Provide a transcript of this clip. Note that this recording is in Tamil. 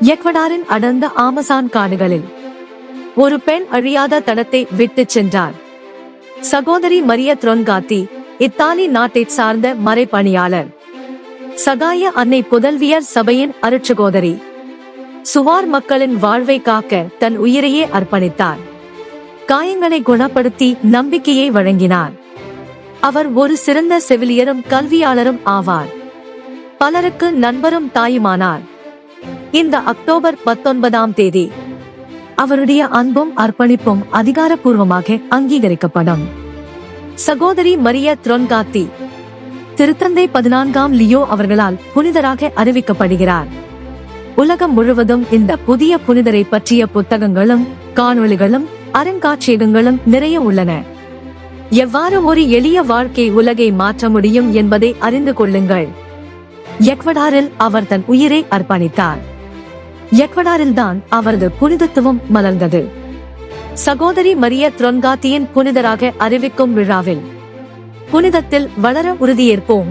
எக்வடாரின் அடர்ந்த ஆமசான் காடுகளில் ஒரு பெண் அழியாத தடத்தை விட்டுச் சென்றார். சகோதரி மரிய த்ரொன்காத்தி இத்தாலி நாட்டை சார்ந்த மறைப்பணியாளர். சகாய அன்னை புதல்வியர் சபையின் அருட்சகோதரி. சுவார் மக்களின் வாழ்வை காக்க தன் உயிரையே அர்ப்பணித்தார். காயங்களை குணப்படுத்தி நம்பிக்கையை வழங்கினார். அவர் ஒரு சிறந்த செவிலியரும் கல்வியாளரும் ஆவார். பலருக்கு நண்பரும் தாயுமானார். இந்த அக்டோபர் பத்தொன்பதாம் தேதி. அவருடைய அன்பும் அர்ப்பணிப்பும் அதிகாரப்பூர்வமாக அங்கீகரிக்கப்படும். சகோதரி மரிய த்ரொன்காத்தி திருத்தந்தை பதினான்காம் லியோ அவர்களால் புனிதராக அறிவிக்கப்படுகிறார். உலகம் முழுவதும் இந்த புதிய புனிதரை பற்றிய புத்தகங்களும் காணொளிகளும் அருங்காட்சியகங்களும் நிறைய உள்ளன. எவ்வாறு ஒரு எளிய வாழ்க்கை உலகை மாற்ற முடியும் என்பதை அறிந்து கொள்ளுங்கள். எக்வடாரில் அவர் தன் உயிரை அர்ப்பணித்தார். எக்வடாரில்தான் அவரது புனிதத்துவம் மலர்ந்தது. சகோதரி மரிய த்ரொன்காத்தியின் புனிதராக அறிவிக்கும் விழாவில் புனிதத்தில் வளர உறுதியேற்போம்.